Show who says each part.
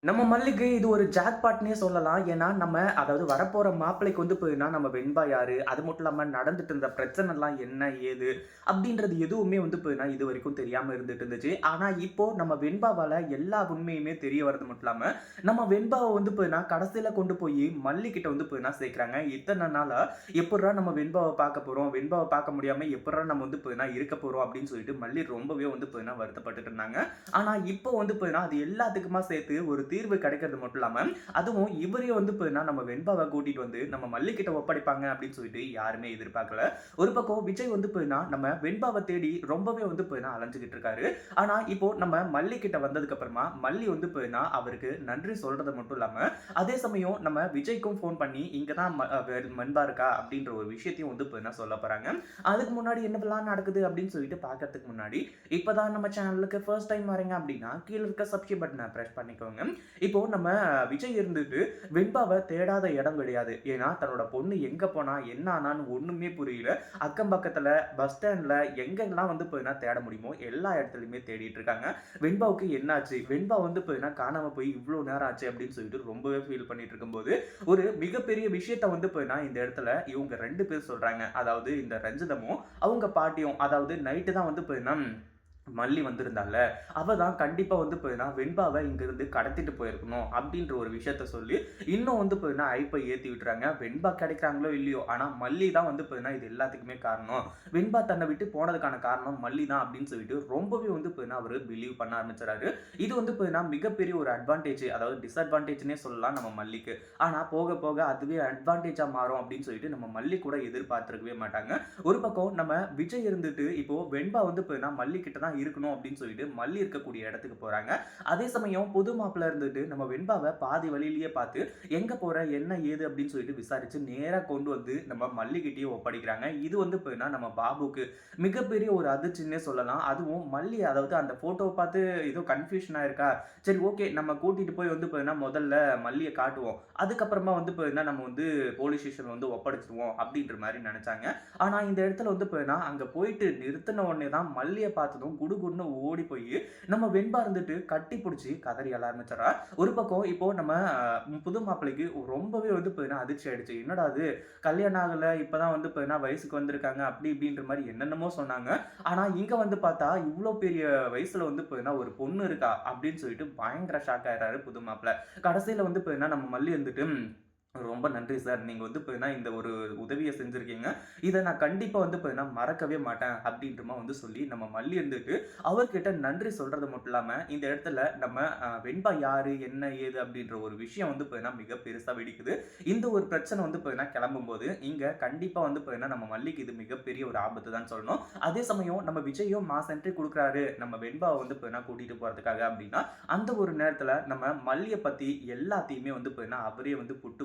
Speaker 1: நம்ம மல்லிக்கு இது ஒரு ஜாக்பாட்னே சொல்லலாம். ஏன்னா, நம்ம அதாவது வரப்போற மாப்பிள்ளைக்கு வந்து பார்த்தீங்கன்னா, நம்ம வெண்பா யாரு? அது மட்டும் இல்லாம நடந்துட்டு இருந்த பிரச்சனைலாம் என்ன? ஏது? அப்படின்றது எதுவுமே வந்து இப்போன்னா இது வரைக்கும் தெரியாம இருந்துட்டு இருந்துச்சு. ஆனா, இப்போ நம்ம வெண்பாவால எல்லா உண்மையுமே தெரிய வரது மட்டும் இல்லாம, நம்ம வெண்பாவை வந்து பார்த்தீங்கன்னா, கடைசியில கொண்டு போய் மல்லிகிட்ட வந்து பார்த்தீங்கன்னா சேர்க்குறாங்க. இத்தனை நாளா எப்படா நம்ம வெண்பாவை பார்க்க போறோம்? வெண்பாவை பார்க்க முடியாம எப்புட்றா நம்ம வந்து பார்த்தீங்கன்னா இருக்க போறோம்? அப்படின்னு சொல்லிட்டு மல்லி ரொம்பவே வந்து பார்த்தீங்கன்னா வருத்தப்பட்டுட்டு இருந்தாங்க. ஆனா, இப்போ வந்து பார்த்தீங்கன்னா, அது எல்லாத்துக்குமா சேர்த்து ஒரு தீர்வு கிடைக்கிறது மட்டும் இல்லாமல் அதுவும் இவரே வந்து பார்த்தீங்கன்னா, நம்ம வெண்பாவை கூட்டிட்டு வந்து நம்ம மல்லிக்கிட்ட ஒப்படைப்பாங்க அப்படின்னு சொல்லிட்டு யாருமே எதிர்பார்க்கல. ஒரு பக்கம் விஜய் வந்து பார்த்தீங்கன்னா, நம்ம வெண்பாவை தேடி ரொம்பவே வந்து பார்த்தீங்கன்னா அலைஞ்சுகிட்டு இருக்காரு. ஆனா, இப்போ நம்ம மல்லிக்கிட்ட வந்ததுக்கு அப்புறமா, மல்லி வந்து பார்த்தீங்கன்னா, அவருக்கு நன்றி சொல்றது மட்டும் இல்லாம, அதே சமயம் நம்ம விஜய்க்கும் ஃபோன் பண்ணி, இங்கே தான் ம வெண்பா இருக்கா அப்படின்ற ஒரு விஷயத்தையும் வந்து பார்த்தீங்கன்னா சொல்ல போறாங்க. அதுக்கு முன்னாடி என்னவெல்லாம் நடக்குது அப்படின்னு சொல்லிட்டு பார்க்கறதுக்கு முன்னாடி, இப்பதான் நம்ம சேனலுக்கு ஃபர்ஸ்ட் டைம் வரீங்க அப்படின்னா, கீழே இருக்க சப்ஸ்கிரைப் பட்டனை ப்ரெஸ் பண்ணிக்கோங்க. இப்போ நம்ம விஜய் இருந்துட்டு வெண்பாவை தேடாத இடம் கிடையாது. ஏன்னா, தன்னோட பொண்ணு எங்க போனா? என்ன ஆனான்னு ஒண்ணுமே புரியல. அக்கம் பக்கத்துல, பஸ் ஸ்டாண்ட்ல எங்கெல்லாம் வந்து போயினா தேட முடியுமோ எல்லா இடத்துலயுமே தேடிட்டு இருக்காங்க. வெண்பாவுக்கு என்னாச்சு? வெண்பா வந்து போயினா காணாம போய் இவ்வளோ நேரம் ஆச்சு அப்படின்னு சொல்லிட்டு ரொம்பவே ஃபீல் பண்ணிட்டு இருக்கும்போது, ஒரு மிகப்பெரிய விஷயத்த வந்து போயினா இந்த இடத்துல இவங்க ரெண்டு பேர் சொல்றாங்க. அதாவது இந்த ரஞ்சிதமும், அவங்க பாட்டியும் அதாவது நைட்டு தான் வந்து போயினா மல்லி வந்திருந்தால அவ தான் கண்டிப்பா வந்து பார்த்தீங்கன்னா வெண்பாவை இங்கிருந்து கடத்திட்டு போயிருக்கணும் அப்படின்ற ஒரு விஷயத்த சொல்லி, இன்னும் வந்து பார்த்தீங்கன்னா ஐப்பை ஏத்தி விட்டுறாங்க. வெண்பா கிடைக்கிறாங்களோ இல்லையோ, ஆனா மல்லி தான் வந்து பார்த்தீங்கன்னா இது எல்லாத்துக்குமே காரணம். வெண்பா தன்னை விட்டு போனதுக்கான காரணம் மல்லி தான் அப்படின்னு சொல்லிட்டு ரொம்பவே வந்து போயினா அவரு பிலீவ் பண்ண ஆரம்பிச்சுறாரு. இது வந்து பார்த்தீங்கன்னா மிகப்பெரிய ஒரு அட்வான்டேஜ் அதாவது டிஸ்அட்வான்டேஜ்னே சொல்லலாம் நம்ம மல்லிக்கு. ஆனா போக போக அதுவே அட்வான்டேஜா மாறும் அப்படின்னு சொல்லிட்டு நம்ம மல்லி கூட எதிர்பார்த்துருக்கவே மாட்டாங்க. ஒரு பக்கம் நம்ம விஜய் இருந்துட்டு இப்போ வெண்பா வந்து பார்த்தீங்கன்னா மல்லி கிட்ட தான் இருக்கணும் அப்படின்னு சொல்லிட்டு மல்லி இருக்கக்கூடிய இடத்துக்கு போறாங்க. அதே சமயம் புது மாப்பிள்ள இருந்துட்டு நம்ம வெண்பாவை பாதி வழியிலேயே பார்த்து, எங்க போற? என்ன ஏது? அப்படின்னு சொல்லிட்டு விசாரிச்சு நேராக கொண்டு வந்து நம்ம மல்லிகிட்டயே ஒப்படைக்கிறாங்க. இது வந்து பார்த்தீங்கன்னா நம்ம பாபுக்கு மிகப்பெரிய ஒரு அதிர்ச்சின்னே சொல்லலாம். அதுவும் மல்லி அதாவது அந்த ஃபோட்டோவை பார்த்து ஏதோ கன்ஃப்யூஷனா இருக்கா? சரி ஓகே நம்ம கூட்டிட்டு போய் வந்து பார்த்தீங்கன்னா முதல்ல மல்லியை காட்டுவோம். அதுக்கப்புறமா வந்து பார்த்தீங்கன்னா நம்ம வந்து போலீஸ் ஸ்டேஷன் வந்து ஒப்படைச்சிடுவோம் அப்படின்ற மாதிரி நினச்சாங்க ஆனா இந்த இடத்துல வந்து பார்த்தீங்கன்னா, அங்க போயிட்டு நிறுத்தின உடனே தான் மல்லியை பார்த்ததும் குடுகுடுன்னு ஓடி போய் நம்ம வெண்பா இருந்துட்டு கட்டி பிடிச்சி கதறி எல்லாம் ஆரம்பிச்சுறா. ஒரு பக்கம் இப்போ நம்ம புது மாப்பிள்ளைக்கு ரொம்பவே வந்து பார்த்தீங்கன்னா அதிர்ச்சி ஆயிடுச்சு. என்னடா இது கல்யாணம் ஆகல, இப்பதான் வந்து பார்த்தீங்கன்னா வயசுக்கு வந்திருக்காங்க அப்படி இப்படின்ற மாதிரி என்னென்னமோ சொன்னாங்க. ஆனா இங்க வந்து பார்த்தா, இவ்வளோ பெரிய வயசுல வந்து பார்த்தீங்கன்னா ஒரு பொண்ணு இருக்கா அப்படின்னு சொல்லிட்டு பயங்கர ஷாக் ஆயிடுறாரு புது மாப்பிள்ளை. கடைசியில வந்து பார்த்தீங்கன்னா நம்ம மல்லி வந்துட்டு ரொம்ப நன்றி சார். நீங்கள் வந்து பார்த்தீங்கன்னா இந்த ஒரு உதவியை செஞ்சுருக்கீங்க இதை நான் கண்டிப்பாக வந்து பார்த்தீங்கன்னா மறக்கவே மாட்டேன் அப்படின்றமா வந்து சொல்லி நம்ம மல்லி இருந்துட்டு அவர்கிட்ட நன்றி சொல்கிறது மட்டும் இல்லாமல் இந்த இடத்துல நம்ம வெண்பா யார் என்ன? ஏது? அப்படின்ற ஒரு விஷயம் வந்து பார்த்தீங்கன்னா மிக பெருசாக வெடிக்குது. இந்த ஒரு பிரச்சனை வந்து பார்த்தீங்கன்னா கிளம்பும்போது, இங்கே கண்டிப்பாக வந்து பார்த்தீங்கன்னா நம்ம மல்லிக்கு இது மிகப்பெரிய ஒரு ஆபத்து தான் சொல்லணும். அதே சமயம் நம்ம விஜயும் மாஸ் என்ட்ரி கொடுக்குறாரு நம்ம வெண்பாவை வந்து பார்த்தீங்கன்னா கூட்டிகிட்டு போகிறதுக்காக அப்படின்னா, அந்த ஒரு நேரத்தில் நம்ம மல்லியை பற்றி எல்லாத்தையுமே வந்து பார்த்தீங்கன்னா அவரே வந்து புட்டு